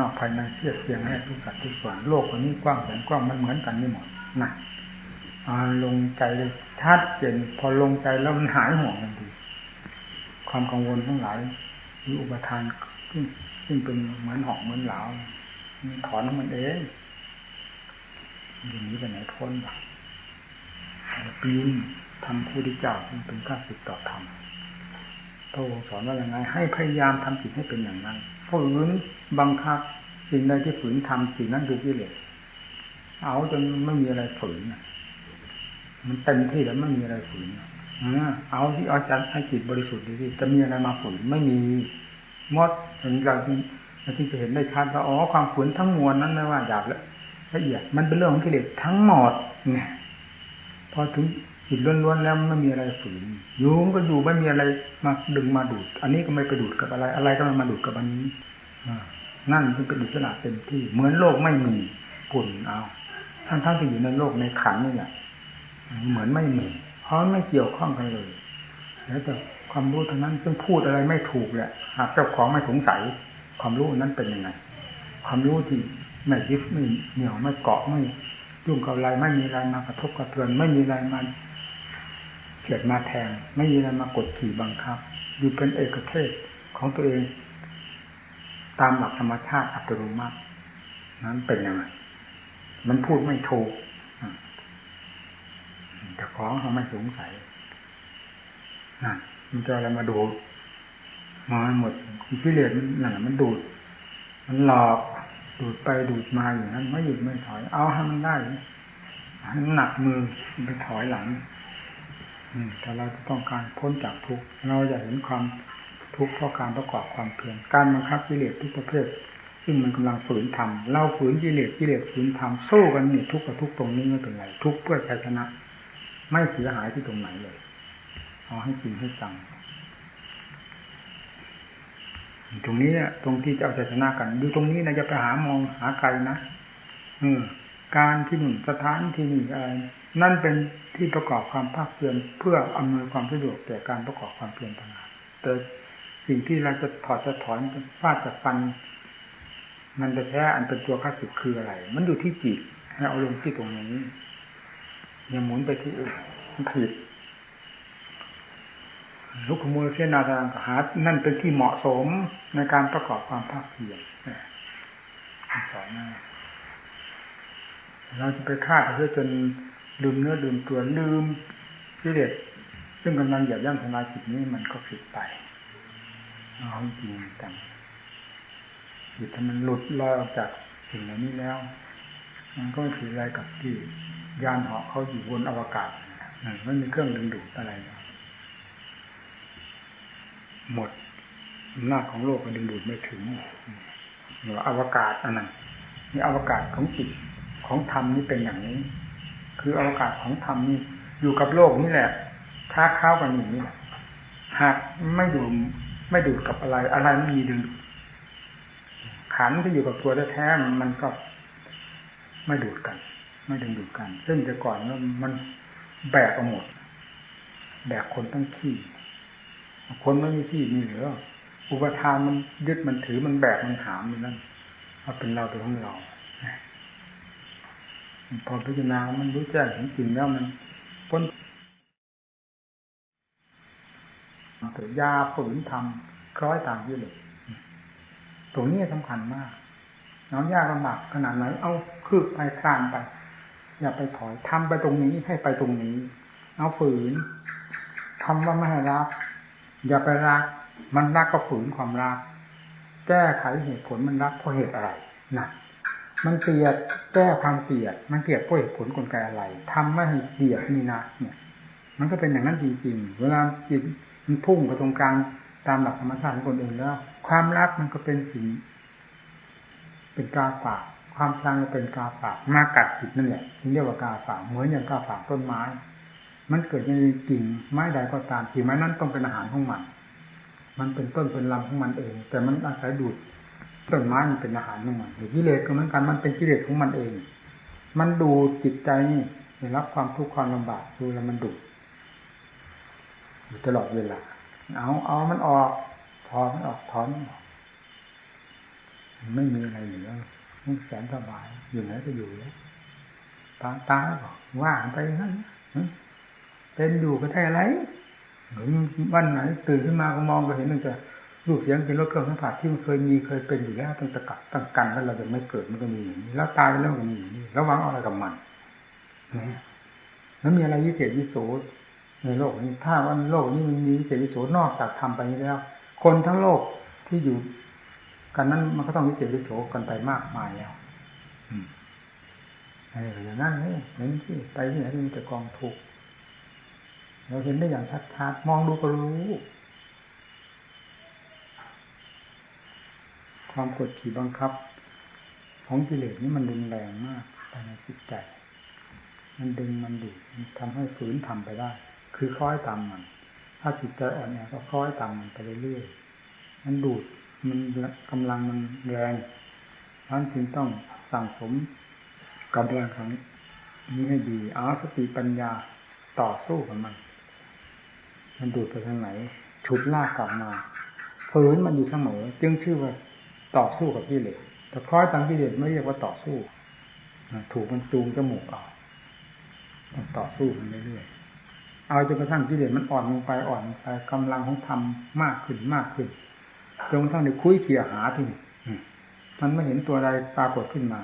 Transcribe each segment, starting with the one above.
นอกภายในเทียบเทียงให้ทุกสัตว์ทุกส่วนโลกอันนี้กว้างแสนกว้างมันเหมือนกันนี่หมดนะลงใจเลยชัดเจนพอลงใจแล้วมันหายห่วงทันทีความกังวลทั้งหลายหรืออุปทานซึ่งซึ่งเป็นเหมือนหอกเหมือนเหลาถอนมันเองอย่างนี้ไปไหนพ้นปีนทำผู้ที่เจ้าเป็นข้าศึกต่อธรรมพระองค์สอนว่าอย่างไรให้พยายามทำจิตให้เป็นอย่างนั้น ฝืนบังคับสิ่งใดที่ฝืนทำสิ่งนั้นคือกิเลสเอาจนไม่มีอะไรฝืนมันเต็มที่แล้วไม่มีอะไรฝืนเอาที่เอาจัให้จิตบริสุทธิ์ดีที่จะมีอะไรมาฝืนไม่มีมดเห็นเราที่จะเห็นได้ชัดว่าอ๋อความฝืนทั้งมวลนั้นไม่ว่าหยาบละเอียดมันเป็นเรื่องของกิเลสทั้งหมดเนี่ยพอถึง จิตล้วนๆแล้วไม่มีอะไรฝืนอยู่ก็อยู่ไม่มีอะไรมาดึงมาดูด อันนี้ก็ไม่ไปดูดกับอะไร อะไรก็ไม่มาดูดกับอันนี้นั่นจึงเป็นอิสระเต็มที่ เหมือนโลกไม่มีปุ่นเอาทั้งทั้งที่อยู่ในโลกในขันนี่แหละเหมือนไม่มี เพราะไม่เกี่ยวข้องกันเลยแล้วแต่ความรู้เท่านั้นซึ่งพูดอะไรไม่ถูกแหละหากเจ้าของไม่สงสัย ความรู้นั้นเป็นยังไง ความรู้ที่ไม่ยึดไม่เหนี่ยวไม่เกาะไม่ยุ่งกับอะไรไม่มีอะไรมากระทบกระเทือนไม่มีอะไรมา เกียดมาแทง ไม่มีอะไรมากดขี่บังคับ อยู่เป็นเอกเทศของตัวเอง ตามหลักธรรมชาติอัตโนมัตินั้นเป็นยังไงมันพูดไม่ถูกแต่ของเขาไม่สงสัยนั่นมันจะอะไรมาดูมาหมดพิเรนนั่นมันดูด มันหลอกดูดไปดูดมาอย่างนั้นไม่หยุดไม่ถอย เอาให้มันได้ให้หนักมือไปถอยหลัง แต่เราจะต้องการพ้นจากทุกข์เราจะเห็นความทุกข์เพราะการประกอบความเพียรการบังคับกิเลสทุกประเภท ซึ่งมันกำลังฝืนทำเราฝืนกิเลสกิเลสฝืนทำสู้กันนี่ทุกข์กับทุกข์ตรงนี้ไม่เป็นไรทุกข์เพื่อชัยชนะ ไม่เสียหายที่ตรงไหนเลยเอาให้จริงให้จังตรงนี้เนี่ยตรงที่จะเอาชัยชนะกันดูตรงนี้นะจะไปหามองหาไกลนะอืการที่หนึ่งสถานที่หนี่อะไร นั่นเป็นที่ประกอบความภาคเพียรเพื่ออำนวยความสะดวกแก่การประกอบความเพียรต่างๆแต่สิ่งที่เราจะถอดจะถอนฟาดจะฟัน มันจะแท้อันเป็นตัวข้าศึกคืออะไร มันอยู่ที่จิตให้เอาลงที่ตรงนี้อย่าหมุนไปที่อื่นผิดลุกขมูลเสนาทางหา นั่นเป็นที่เหมาะสมในการประกอบความภาคเพียรสอนเราจะไปฆ่าเพื่อจน ลืมเนื้อลืมตัวลืมกิเลสซึ่งกำลังหยียบย่ำทำลายจิตนี้มันก็ผิดไปเอาจริงจังจิตถ้ามันหลุดลอยออกจากสิ่งเหล่านี้แล้ว มันก็ไม่ถืออะไรกับที่ยานเหาะเขาอยู่บนอวกาศนั่นไม่มีเครื่องดึงดูดอะไรหมดหน้าของโลกก็ดึงดูดไม่ถึงหรืออวกาศอันนั้นนี่อวกาศของจิตของธรรมนี่เป็นอย่างนี้ คืออวกาศของธรรมนี่อยู่กับโลกนี่แหละค้าเข้ากันอย่างนี้หากไม่ดูไม่ดูดกับอะไร อะไรไม่มีดึงขันที่อยู่กับตัวแท้ๆมันก็ไม่ดูดกัน ไม่ดึงดูดกัน ซึ่งแต่ก่อนมันแบกเอาหมด แบกคนตั้งขี้ คนไม่มีที่มีเหลือ อุปทานมันยึดมันถือมันแบกมันหามอยู่นั่นว่าเป็นเราเป็นของเรา พอพิจารณา มันรู้แจ้งถึงจริงแล้วมันพ้นแต่ยาฝืนทำคล้อยตามที่เลยตรงนี้สำคัญมาก น้องยากลำบากขนาดไหน เอาคืบไปคลานไป อย่าไปถอยทำไปตรงนี้ให้ไปตรงนี้ เอาฝืนทำว่าไม่ให้รัก อย่าไปรัก มันรักก็ฝืนความรัก แก้ไขเหตุผลมันรักเพราะเหตุอะไรนะ มันเกลียดแก้ความเกลียด มันเกลียดเพราะเหตุผลกลไกอะไรทำไม่เกลียดนี่นะเนี่ย มันก็เป็นอย่างนั้นจริงๆ เวลาจิตมันพุ่งไปตรงกลางตามหลักธรรมชาติของคนเองแล้ว ความรักมันก็เป็นสิ่งเป็นกาฝาก ความชังก็เป็นกาฝาก มากัดจิตนั่นแหละเรียกว่ากาฝาก เหมือนอย่างกาฝากต้นไม้ มันเกิดในกิ่งไม้ใดก็ตามกิ่งไม้นั้นต้องเป็นอาหารของมัน มันเป็นต้นเป็นลำของมันเอง แต่มันอาศัยดูด ต้นไม้มันเป็นอาหารของมันกิเลสก็เหมือนกันมันเป็นกิเลสของมันเอง มันดูจิตใจนี่ได้รับความทุกข์ความลำบากดูแล้วมันดูอยู่ตลอดเวลาเอาเอามันออกถอนมันออกถอนมันออกไม่มีอะไรอยู่แล้วแสนสบายอยู่ไหนก็อยู่แล้วตาตาบอกว่างไปนั้นเป็นอยู่ก็ได้อะไรวันไหนตื่นขึ้นมาก็มองก็เห็นมันจะ รูปเสียงเป็นรถเครื่องสัมผัสที่มันเคยมีเคยเป็นอยู่แล้วตั้งแต่กัดตั้งกันแล้วเราจะไม่เกิดมันก็มีอย่แล้วตายไปแล้วก็มีอย่แล้ววางอะไรกับมันนะแล้วมีอะไรวิเศษวิโสในโลกนี้ถ้าวันโลกนี้มันมีวิเศษวิโสนอกจากทำไปนี้แล้ว คนทั้งโลกที่อยู่ กันนั้นมันก็ต้องวิเศษวิโสกันไปมากมายแล้วอะไรอย่างนั้นนี่เห็นที่ไปที่ไหนมีแต่กองทุกข์เราเห็นได้อย่างชัดๆมองดูก็รู้ ความกดขี่บังคับ ของกิเลสนี่มันรุนแรงมากภายในจิตใจ มันดึงมันดูดมันทำให้ฝืนทำไปได้ คือคล้อยตามมัน ถ้าจิตใจอ่อนแอก็คล้อยตามมันไปเรื่อยๆมันดูดมันกำลังมันแรงท่านจึงต้องสั่งสมกำลังของนี้ให้ดีอาสติปัญญาต่อสู้กับมัน มันดูดไปทางไหน ฉุดลากกลับมาฝืนมันอยู่เสมอ จึงชื่อว่า ต่อสู้กับกิเลสแต่คล้อยตามกิเลสไม่เรียกว่าต่อสู้ถูกมันจูงจมูกออกต้องต่อสู้มันเรื่อยๆเอาจนกระทั่งกิเลสมันอ่อนลงไปอ่อนไปกำลังของธรรมมากขึ้นมากขึ้นจนกระทั่งในคุยเขี่ยหาที่นี่มันไม่เห็นตัวใดปรากฏขึ้นมา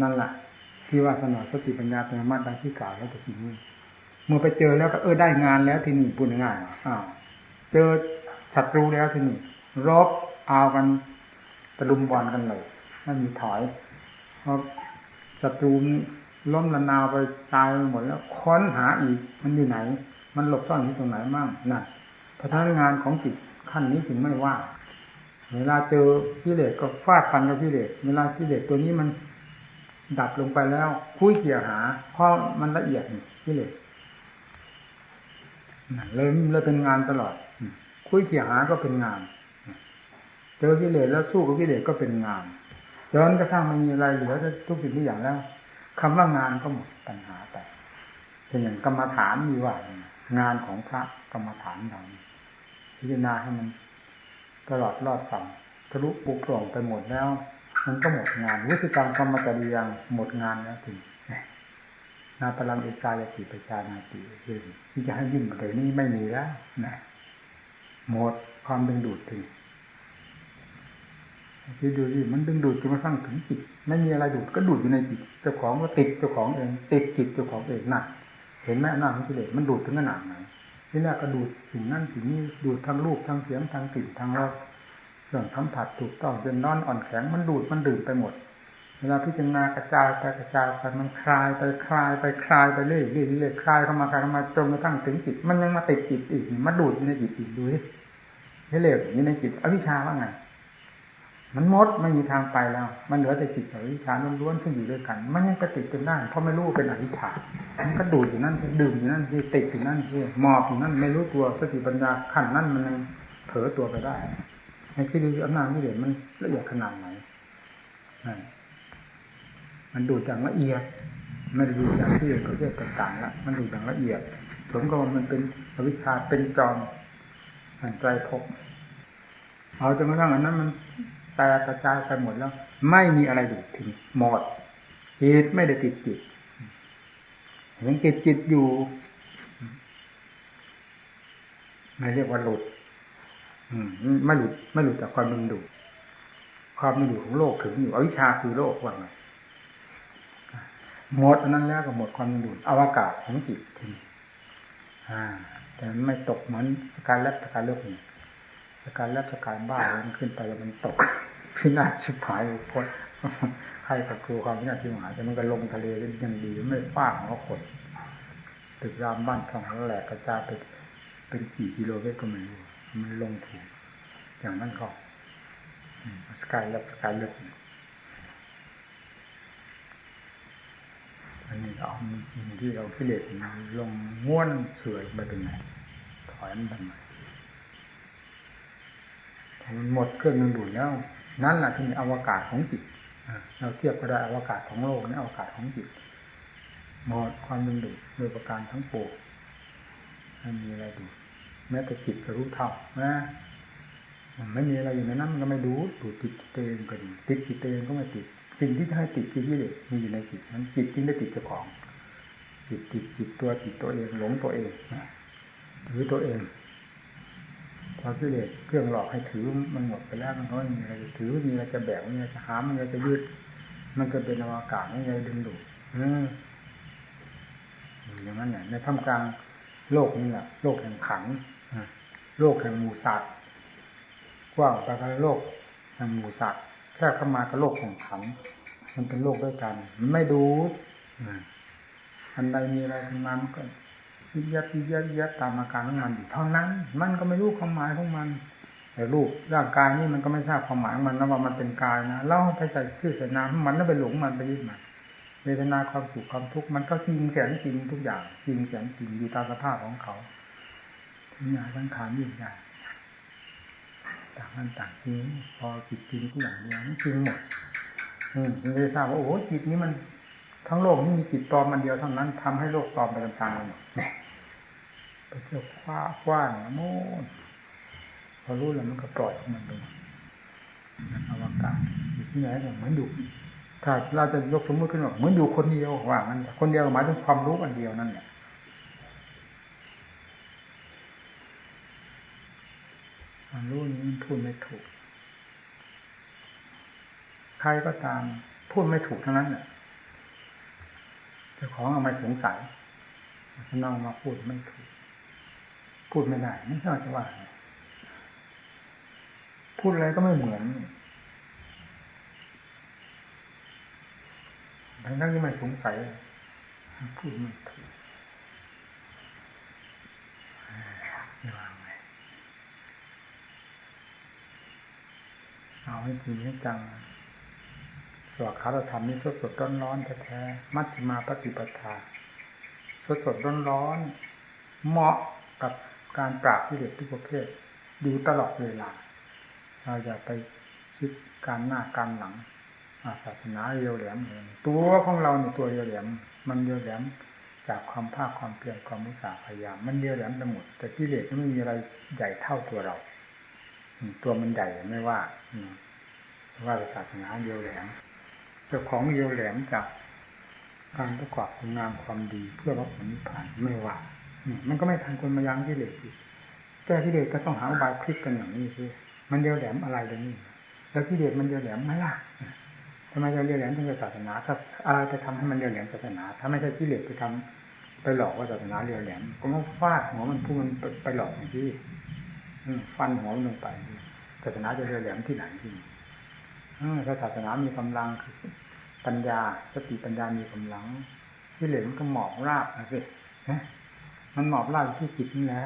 นั่นแหละที่ว่าสนอสติปัญญาเป็นมาตรดังที่กล่าวแล้วแต่ทีนี้เมื่อไปเจอแล้วก็เออได้งานแล้วที่นี่พูดง่ายอ้าวเจอศัตรูแล้วที่นี่รบเอากัน ตะลุมบอลกันเลยไม่มีถอยเพราะศัตรูล้มละนาวไปตายหมดแล้วค้นหาอีกมันอยู่ไหน มันหลบซ่อนที่ตรงไหนมั่งนั่นพนักงานของจิตขั้นนี้ถึงไม่ว่า เวลาเจอกิเลสก็ฟาดฟันกับกิเลสเวลากิเลสตัวนี้มันดับลงไปแล้ว คุยเกี่ยหาเพราะมันละเอียดกิเลสเลยเลยเป็นงานตลอด คุยเขี่ยหาก็เป็นงาน เจอกิเลสแล้วสู้กับกิเลสก็เป็นงานจนกระทั่งมันมีอะไรเหลือทุกสิ่งทุกอย่างแล้วคำว่างานก็หมดปัญหาไปเป็นอย่างกรรมฐานมีว่างานของพระกรรมฐานเราพิจารณาให้มันตลอดรอดฝั่งทะลุปุโปร่งไปหมดแล้ว มันก็หมดงานวิธีการกรรมจริยังหมดงานแล้วถึงนาพลังเอกายติปชานาติคือที่จะให้ยิ่งกว่านี้ไม่มีแล้วนะหมดความดึงดูดถึง ที่ดูดิมันดึงดูดจนกระทั่งถึงจิตไม่มีอะไรดูดก็ดูดอยู่ในจิตเจ้าของก็ติดเจ้าของเองติดจิตเจ้าของเองหนักเห็นไหมหน้าของกิเลสมันดูดถึงขนาดไหนที่แรกก็ดูดสิ่งนั่นสิ่งนี้ดูดทั้งรูปทั้งเสียงทั้งกลิ่นทั้งรสเรื่องสัมผัสถูกต้องจนนอนอ่อนแข็งมันดูดมันดื่มไปหมดเวลาพิจารณากระจายไปกระจายไปมันคลายไปคลายไปคลายไปเรื่อยเรื่อยเรื่อยคลายเข้ามาคลายเข้ามาจนกระทั่งถึงจิต มันยังมาติดจิตอีกมาดูดในจิตอีกดูที่เร็วอยู่ในจิตอวิชชาว่าไง มันมดไม่มีทางไปแล้ว มันเหลือแต่จิตกับวิชาล้วนๆที่อยู่ด้วยกัน มันยังกระติดจนได้เพราะไม่รู้เป็นอวิชชามันก็ดูดอยู่นั่นดื่มอยู่นั่นที่ติดอยู่นั่นที่หมอบอยู่นั่นไม่รู้ตัวสติปัญญาขั้นนั้นมันยังเผลอตัวไปได้ไอ้ที่ดูอำนาจที่เด่นมันละเอียดขนาดไหนมันดูดอย่างละเอียดไม่ได้ดูดอย่างที่เขาเรียกต่างๆละมันดูดอย่างละเอียดผมก็มันเป็นอวิชชาเป็นจอมมันใจพบเอาจนกระทั่งอันนั้นมัน ตกกระจายไปหมดแล้ว ไม่มีอะไรดูดทิ้งหมดจิตไม่ได้ติดจิตยังติดจิตอยู่ไม่เรียกว่าหลุดไม่หลุดไม่หลุดจากความดึงดูดความดึงดูดของโลกถึงอยู่อวิชชาคือโลกว่าไงหมดอันนั้นแล้วก็หมดความดูดอวกาศของจิตทีอ่า แต่ไม่ตกเหมือนการแลบการเลือกนี่การแลบการบ้ามันขึ้นไปแล้วมันตก พินาศชิบหายพดใครกับครูความพินาศชิบหายแต่มันก็ลงทะเลเล่นยังดีไม่ฟาดหัวคนตึกรามบ้านช่องแล้วแหลกกระจายไปเป็นกี่กิโลเมตรก็ไม่รู้มันลงถูกอย่างนั้นก็สกายแลบสกายเลือกอันนี้เอาสิ่งที่เราพิเลศลงม้วนเสื่อยไปเป็นไงถอยมันทำไมมันหมดเครื่องมันดูดแล้ว นั่นแหละที่มีอวกาศของจิตเราเทียบก็ได้อวกาศของโลกนี่อวกาศของจิตหมดความดึงดูดโดยประการทั้งปวงไม่มีอะไรดูแม้แต่จิตก็รู้เท่านะไม่มีอะไรอยู่ในนั้นมันก็ไม่รู้ดูติดตัวเองก็ดีติดจิตตัวเองก็ไม่ติดสิ่งที่จะให้ติดคือกิเลสมีอยู่ในจิตนั้นจิตจึงได้ติดเจ้าของจิตติดจิตตัวติดตัวเองหลงตัวเองถือตัวเอง พอกิเลสเครื่องหลอกให้ถือมันหมดไปแล้วมันก็มีอะไรจะถือมีอะไรจะแบกมีอะไรจะหามมีอะไรจะยืด มันก็เป็นอวกาศไม่ไงดึงดูดอย่างนั้นเนี่ยในท่ามกลางโลกนี่แหละโลกแห่งขันโลกแห่งหมูสัตว์กว้างไปกันโลกแห่งหมูสัตว์แค่เข้ามากับโลกแห่งขันมันเป็นโลกด้วยกัน มันไม่ดูอันใดมีอะไรขึ้นมามันก็ ยิบยับยิบยับยับตามอาการของมันอยู่เท่านั้น มันก็ไม่รู้ความหมายของมัน แต่รูปร่างกายนี่มันก็ไม่ทราบความหมายมันนะว่ามันเป็นกายนะเล่าไปใส่ชื่อใส่นามมันแล้วไปหลงมันไปยึดมันเวทนาความสุขความทุกข์มันก็จริงแสนจริงทุกอย่างจริงแสนจริงอยู่ตามสภาพของเขาทุกอย่างทั้งขานยิ่งใหญ่ต่างกันต่างจริงพอจิตจริงทุกอย่างเดียวจริงหมดอืมเลยทราบว่าโอ้โหจิตนี้มันทั้งโลกนี้มีจิตปลอมมันเดียวเท่านั้นทำให้โลกปลอมไปตามๆกันเนี่ย ไปเที่ยวคว้ากว้างโน่นพอรู้แล้วมันก็ปล่อยมันไปอวกาศอยู่ที่ไหนเหมือนดูถ้าเราจะยกสมมติขึ้นว่าเหมือนอยู่คนเดียวว่างั้นคนเดียวหมายถึงความรู้อันเดียวนั่นแหละความรู้นี้มันพูดไม่ถูก ใครก็ตามพูดไม่ถูกทั้งนั้นเนี่ยเจ้าของเอามาสงสัยน้องมาพูดไม่ถูก พูดไม่ได้ไม่ใช่จะว่าพูดอะไรก็ไม่เหมือนทั้งนั้นที่ไม่สงสัยพูดไม่ถูกไม่วางไงเอาให้จริงให้จังสวดคารธรรมนี่สดสดร้อนร้อนแท้ๆมัชฌิมาปฏิปทาสดสดร้อนร้อนเหมาะกับ การปราบที่เด็กทุกประเภทดูตลอดเวลา เราอย่าไปคิดการหน้าการหลังศาสนาเรียวแหลมตัวของเราเนี่ยตัวเรียวแหลม มันเรียวแหลมจากความภาคความเพียรความมุสาพยายามมันเรียวแหลมไปหมด แต่กิเลสไม่มีอะไรใหญ่เท่าตัวเรา ตัวมันใหญ่ไม่ว่าว่าศาสนาเรียวแหลมเจ้าของเรียวแหลมจากการประกอบคุณงามความดีเพื่อรับผลนิพพานไม่ว่า มันก็ไม่ทันคนมายั้งกิเลสอีกแก้กิเลสก็ต้องหาอุบายพลิกกันอย่างนี้สิมันเรียวแหลมอะไรตรงนี้แล้วกิเลสมันเรียวแหลมไหมล่ะทำไมจะเรียกแหลมถึงศาสนาถ้าอะไรจะทำให้มันเรียกแหลมศาสนา ถ้าไม่ใช่กิเลสไปทำไปหลอกว่าศาสนาเรียกแหลมก็มาฟาดหัวมันพูดมันไปหลอกอย่างที่ฟันหัวมันลงไปศาสนาจะเรียกแหลมที่ไหนจริงถ้าศาสนามีกำลังปัญญาสติปัญญามีกำลังกิเลสมันก็หมอบราบนะสิ มันหมอบราบที่จิตนี่แหละ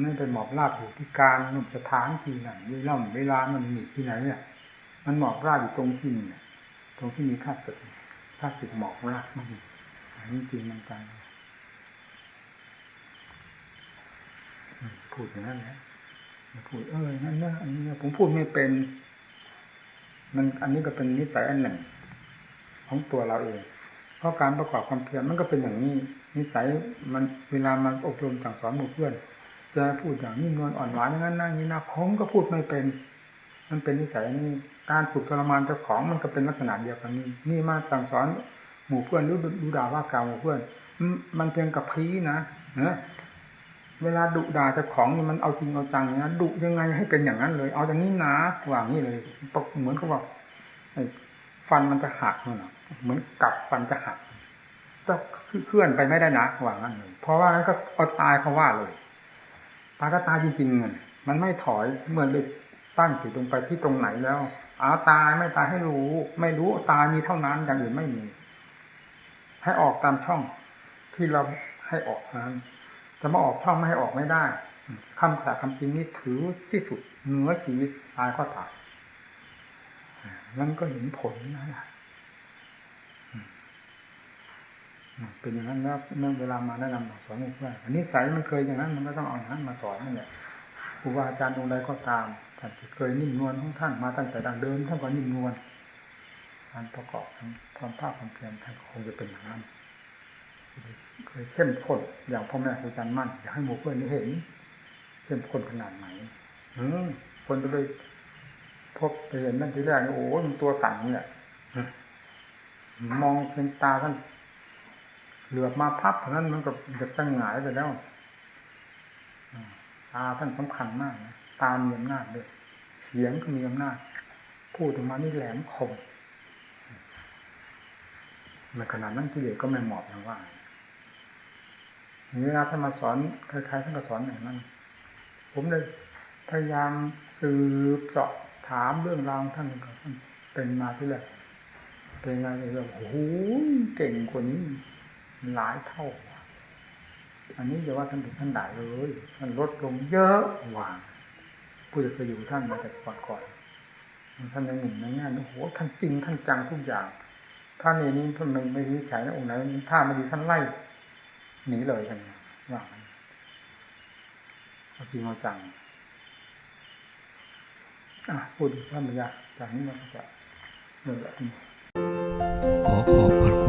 ไม่ไปหมอบราบอยู่ที่การสถานที่ไหนเวลาเวลามันมีที่ไหนเนี่ย มันหมอบราบอยู่ตรงที่นี่ตรงที่มีค่าศึกค่าศึกหมอกราบมันอันนี้จริงมันกันพูดอย่างนั้นแหละพูดเออนั่นนะอันนี้ผมพูดไม่เป็น มันอันนี้ก็เป็นนิสัยอันหนึ่ง ของตัวเราเอง เพราะการประกอบความเพียรมันก็เป็นอย่างนี้ นิสัยมันเวลามันอบรมสั่งสอนหมู่เพื่อน จะพูดอย่างนี้นวลอ่อนหวานอย่างนั้นนั่งนี้นะผมก็พูดไม่เป็น มันเป็นนิสัยนี้การฝึกทรมานเจ้าของมันก็เป็นลักษณะเดียวกันนี้นี่มาสั่งสอนหมู่เพื่อนรู้ดูด่าว่ากล่าวหมู่เพื่อน มันเพียงกับพีนะเนะเวลาดุด่าเจ้าของนี่มันเอาจริงเอาจังนะดุยังไงให้เป็นอย่างนั้นเลย เอาอย่างนี้นะวางนี่เลยเหมือนกับว่าฟันมันจะหักเนาะเหมือนกับฟันจะหัก เคลื่อนไปไม่ได้นะวางนั้นเลยเพราะว่านั้นก็เอาตายเขาว่าเลยตายก็ตายจริงๆมันมันไม่ถอยเหมือนไปตั้งจิตลงไปที่ตรงไหนแล้วเอาตายไม่ตายให้รู้ ไม่รู้ตายมีเท่านั้นอย่างอื่นไม่มี ให้ออกตามช่องที่เราให้ออกนั้นจะมาออกช่องไม่ให้ออกไม่ได้คำสาคำจริงนี้ถือที่สุดเหนือชีวิตตายก็ตายนั่นก็เห็นผลนะ เป็นอย่างนั้นแล้วเมื่อเวลามาแนะนำสอนเพื่อนอันนี้สายมันเคยอย่างนั้น มันก็ต้องเอาอย่างนั้นมาสอนนั่นแหละครูบาอาจารย์องค์ใดก็ตามท่านเคยนิ่มนวลของท่านมาตั้งแต่ดังเดิมท่านก็นิ่มนวลการประกอบความภาคความเพียรท่านคงจะเป็นอย่างนั้นเคยเข้มข้นอย่างพ่อแม่ครูอาจารย์มั่นอยากให้หมู่เพื่อนนี้เห็นเข้มข้นขนาดไหนอืมคนจะไปพบไปเห็นนั่นทีแรกนี่โอ้โหมันตัวสั่นเนี่ยมองเป็นตาท่าน เหลือบมาพับเท่านั้นมันก็จะตั้งหงายไปแล้วตาท่านสำคัญมากนะตามีอำนาจด้วยเสียงก็มีอำนาจพูดออกมานี่แหลมคมในขณะนั้นกิเลสก็ไม่เหมาะนะว่าเวลาท่านมาสอนใครๆท่านก็สอนอย่างนั้น ผมเลยพยายามสืบเจาะถามเรื่องราวท่านก็เป็นมาที่แรกเป็นไงเลยแบบโอ้โหเก่งกว่านี้ หลายเท่า อันนี้จะว่าท่านถึงท่านได้เลยท่านลดลงเยอะกว่าผู้จะไปอยู่ท่านมาแต่ก่อนก่อนๆท่านในหนึ่งในแง่โอ้โหท่านจริงท่านจังทุกอย่างท่านนี้ท่านไม่ไม่วิจัยนะองค์ไหนถ้าไม่ดีท่านไล่หนีเลยกันว่านเอาจริงเอาจังอะพูดท่านปัญญาจากนี้เราจะเริ่มละทีขอขอบพระ